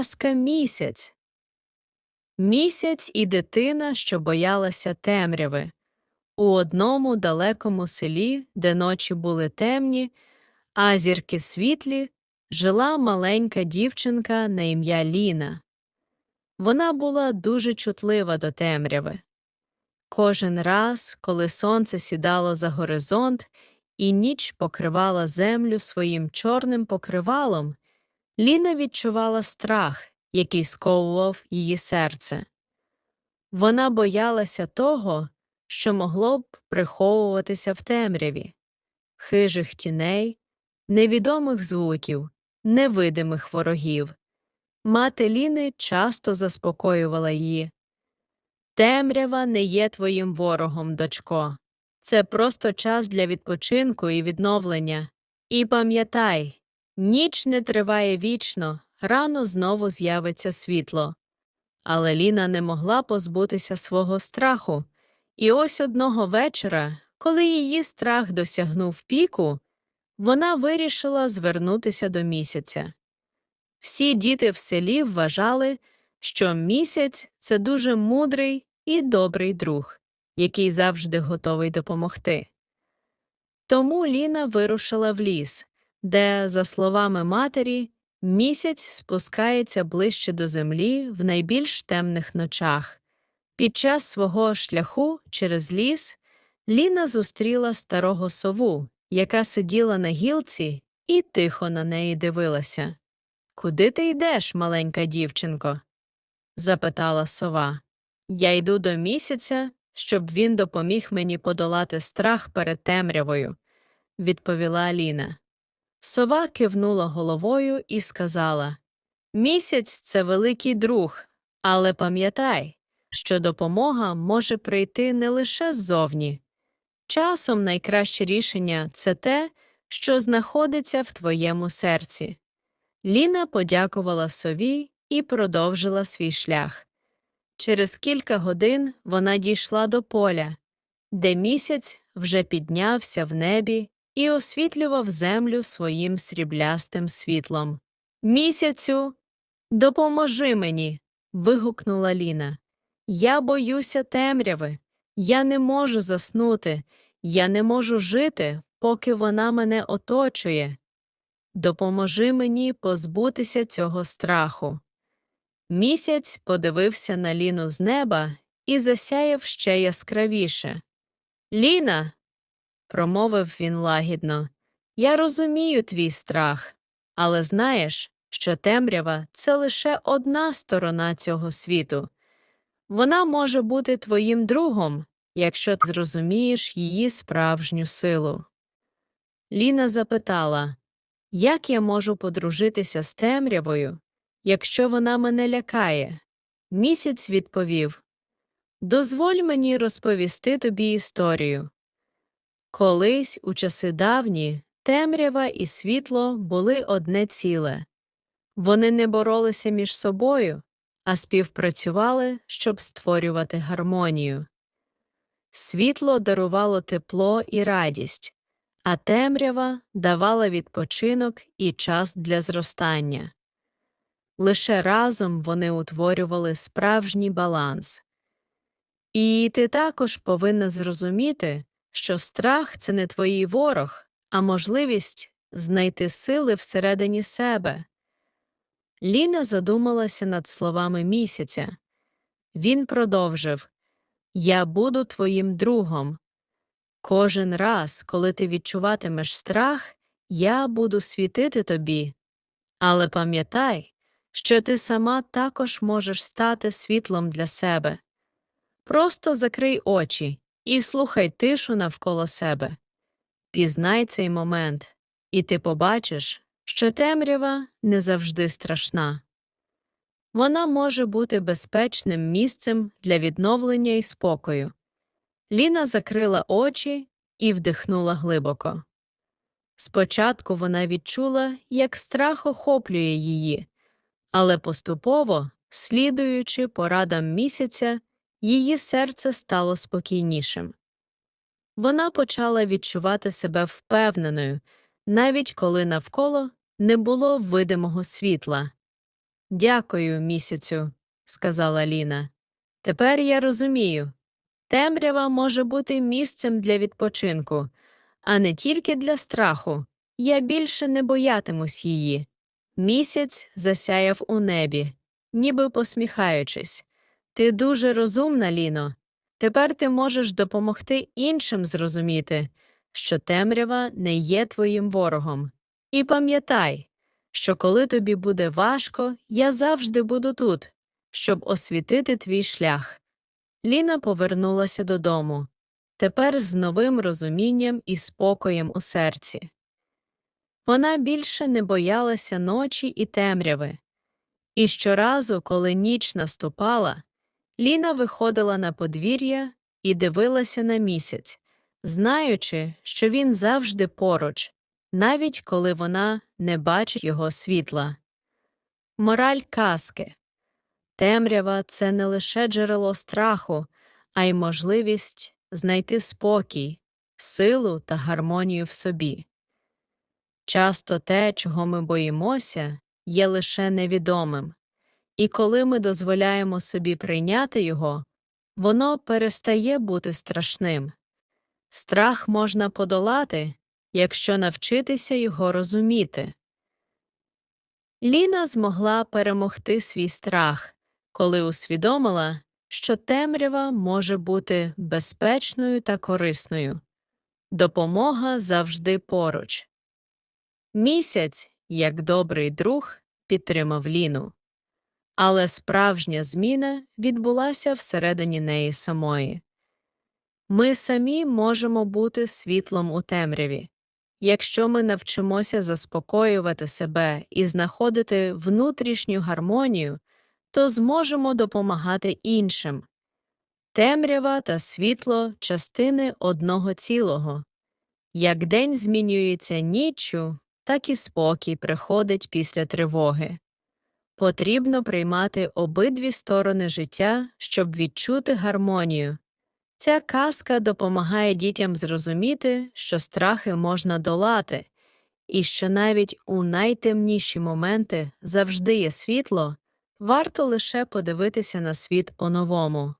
казка місяць. Місяць і дитина, що боялася темряви. У одному далекому селі, де ночі були темні, а зірки світлі, жила маленька дівчинка на ім'я Ліна. Вона була дуже чутлива до темряви. Кожен раз, коли сонце сідало за горизонт і ніч покривала землю своїм чорним покривалом, Ліна відчувала страх, який сковував її серце. Вона боялася того, що могло б приховуватися в темряві, хижих тіней, невідомих звуків, невидимих ворогів. Мати Ліни часто заспокоювала її. Темрява не є твоїм ворогом, дочко. Це просто час для відпочинку і відновлення. І пам'ятай, ніч не триває вічно, рано знову з'явиться світло. Але Ліна не могла позбутися свого страху, і ось одного вечора, коли її страх досягнув піку, вона вирішила звернутися до місяця. Всі діти в селі вважали, що місяць це дуже мудрий і добрий друг, який завжди готовий допомогти. Тому Ліна вирушила в ліс, де, за словами матері, місяць спускається ближче до землі в найбільш темних ночах. Під час свого шляху через ліс Ліна зустріла старого сову, яка сиділа на гілці і тихо на неї дивилася. Куди ти йдеш, маленька дівчинко? запитала сова. Я йду до місяця, щоб він допоміг мені подолати страх перед темрявою, відповіла Аліна. Сова кивнула головою і сказала Місяць це великий друг, але пам'ятай, що допомога може прийти не лише ззовні. Часом найкраще рішення це те, що знаходиться в твоєму серці. Ліна подякувала сові і продовжила свій шлях. Через кілька годин вона дійшла до поля, де місяць вже піднявся в небі і освітлював землю своїм сріблястим світлом. Місяцю, допоможи мені. вигукнула Ліна. Я боюся темряви, я не можу заснути, я не можу жити, поки вона мене оточує. Допоможи мені позбутися цього страху. Місяць подивився на Ліну з неба і засяяв ще яскравіше. Ліна, промовив він лагідно, я розумію твій страх, але знаєш, що темрява це лише одна сторона цього світу. Вона може бути твоїм другом, якщо ти зрозумієш її справжню силу. Ліна запитала, як я можу подружитися з темрявою, якщо вона мене лякає? Місяць відповів Дозволь мені розповісти тобі історію. Колись, у часи давні, темрява і світло були одне ціле. Вони не боролися між собою, а співпрацювали, щоб створювати гармонію. Світло дарувало тепло і радість, а темрява давала відпочинок і час для зростання. Лише разом вони утворювали справжній баланс. І ти також повинна зрозуміти, що страх це не твій ворог, а можливість знайти сили всередині себе. Ліна задумалася над словами місяця. Він продовжив Я буду твоїм другом. Кожен раз, коли ти відчуватимеш страх, я буду світити тобі. Але пам'ятай, що ти сама також можеш стати світлом для себе. Просто закрий очі і слухай тишу навколо себе. Пізнай цей момент, і ти побачиш, що темрява не завжди страшна. Вона може бути безпечним місцем для відновлення і спокою. Ліна закрила очі і вдихнула глибоко. Спочатку вона відчула, як страх охоплює її, але поступово, слідуючи порадам місяця, її серце стало спокійнішим. Вона почала відчувати себе впевненою, навіть коли навколо не було видимого світла. Дякую, місяцю, сказала Ліна. Тепер я розумію. Темрява може бути місцем для відпочинку, а не тільки для страху. Я більше не боятимусь її. Місяць засяяв у небі, ніби посміхаючись. Ти дуже розумна, Ліно. Тепер ти можеш допомогти іншим зрозуміти, що темрява не є твоїм ворогом. І пам'ятай, що коли тобі буде важко, я завжди буду тут, щоб освітити твій шлях. Ліна повернулася додому, тепер з новим розумінням і спокоєм у серці. Вона більше не боялася ночі і темряви. І щоразу, коли ніч наступала, Ліна виходила на подвір'я і дивилася на місяць, знаючи, що він завжди поруч, навіть коли вона не бачить його світла. Мораль казки темрява це не лише джерело страху, а й можливість знайти спокій, силу та гармонію в собі. Часто те, чого ми боїмося, є лише невідомим, і коли ми дозволяємо собі прийняти його, воно перестає бути страшним. Страх можна подолати, якщо навчитися його розуміти. Ліна змогла перемогти свій страх, коли усвідомила, що темрява може бути безпечною та корисною. Допомога завжди поруч. Місяць, як добрий друг, підтримав Ліну. Але справжня зміна відбулася всередині неї самої. Ми самі можемо бути світлом у темряві. Якщо ми навчимося заспокоювати себе і знаходити внутрішню гармонію, то зможемо допомагати іншим. Темрява та світло частини одного цілого. Як день змінюється ніччю, так і спокій приходить після тривоги. Потрібно приймати обидві сторони життя, щоб відчути гармонію. Ця казка допомагає дітям зрозуміти, що страхи можна долати, і що навіть у найтемніші моменти завжди є світло, варто лише подивитися на світ по-новому.